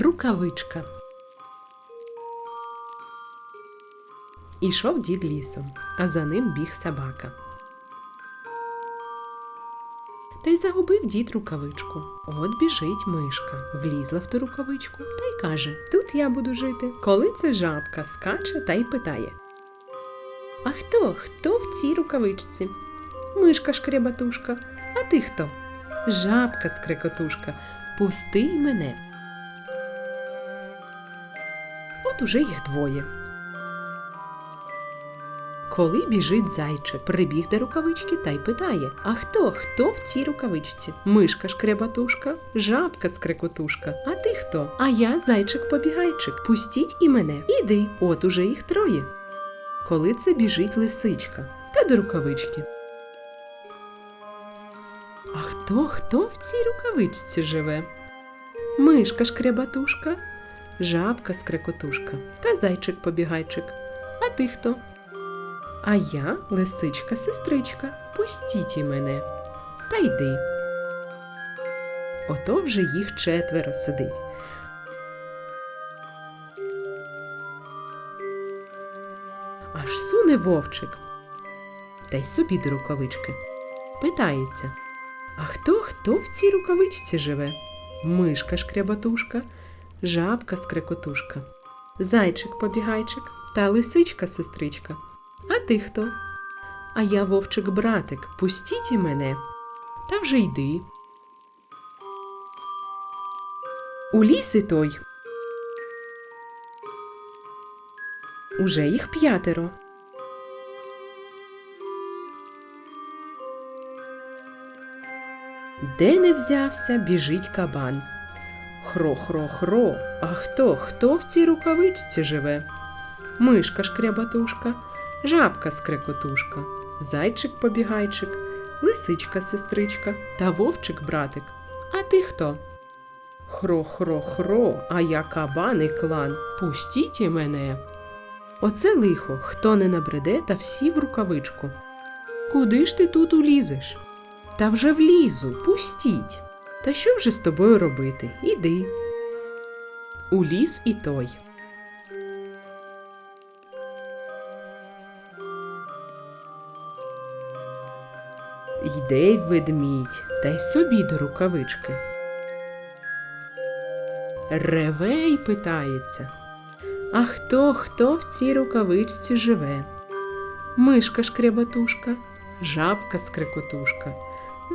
Рукавичка. Ішов дід лісом, а за ним біг собака. Та й загубив дід рукавичку. От біжить мишка, влізла в ту рукавичку та й каже: Тут я буду жити. Коли це жабка скаче та й питає: А хто? Хто в цій рукавичці? Мишка шкрябатушка. А ти хто? Жабка скрикотушка. Пусти мене. От уже їх двоє. Коли біжить зайчик, прибіг до рукавички та й питає: А хто? Хто в цій рукавичці? Мишка шкребатушка, жабка скрикотушка. А ти хто? А я зайчик побігайчик. Пустіть і мене. Іди, от уже їх троє. Коли це біжить лисичка та до рукавички. А хто хто в цій рукавичці живе? Мишка шкребатушка, жабка скрикотушка та зайчик побігайчик. А ти хто? А я лисичка сестричка, пустіть і мене. Та йди. Ото вже їх четверо сидить. Аж суне вовчик. Та й собі до рукавички. Питається. А хто хто в цій рукавичці живе? Мишка шкрябатушка, жабка скрекотушка, зайчик побігайчик та лисичка сестричка. А ти хто? А я вовчик братик, пустіть і мене. Та вже йди. У ліс і той. Уже їх п'ятеро. Де не взявся, біжить кабан. Хро-хро-хро. А хто? Хто в цій рукавичці живе? Мишка шкрябатушка, жабка скрекотушка, зайчик побігайчик, лисичка сестричка та вовчик братик. А ти хто? Хро-хро-хро, а я кабан і клан. Пустіть і мене. Оце лихо, хто не набреде, та всі в рукавичку. Куди ж ти тут улізеш? Та вже влізу, пустіть. Та що вже з тобою робити? Іди. У ліс і той. Йде ведмідь, та й собі до рукавички. Реве й питається. А хто, хто в цій рукавичці живе? Мишка шкрябатушка, жабка скрикотушка,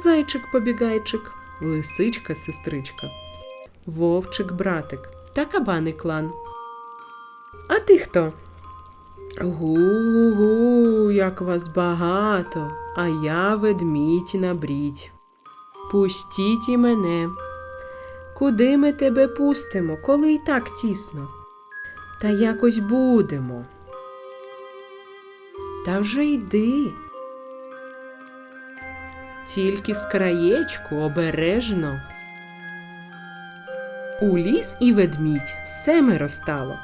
зайчик побігайчик, лисичка сестричка, вовчик братик та кабаний клан. А ти хто? Гу-гу, як вас багато, а я ведмідь на брідь. Пустіть і мене. Куди ми тебе пустимо, коли й так тісно? Та якось будемо. Та вже йди. Тільки з краєчку обережно. У ліс і ведмідь семеро стало.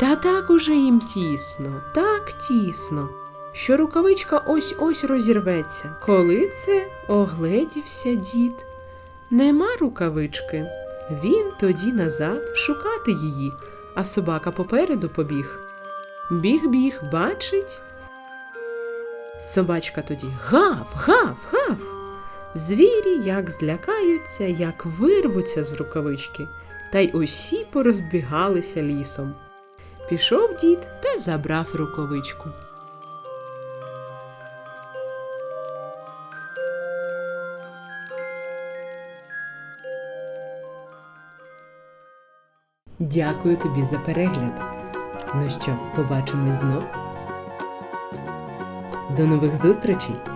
Та так уже їм тісно, так тісно, що рукавичка ось ось розірветься. Коли це огледівся дід. Нема рукавички. Він тоді назад шукати її, а собака попереду побіг. Біг-біг, бачить. Собачка тоді гав, гав, гав. Звірі як злякаються, як вирвуться з рукавички, та й усі порозбігалися лісом. Пішов дід та забрав рукавичку. Дякую тобі за перегляд. Ну що, побачимось знов. До нових зустрічей!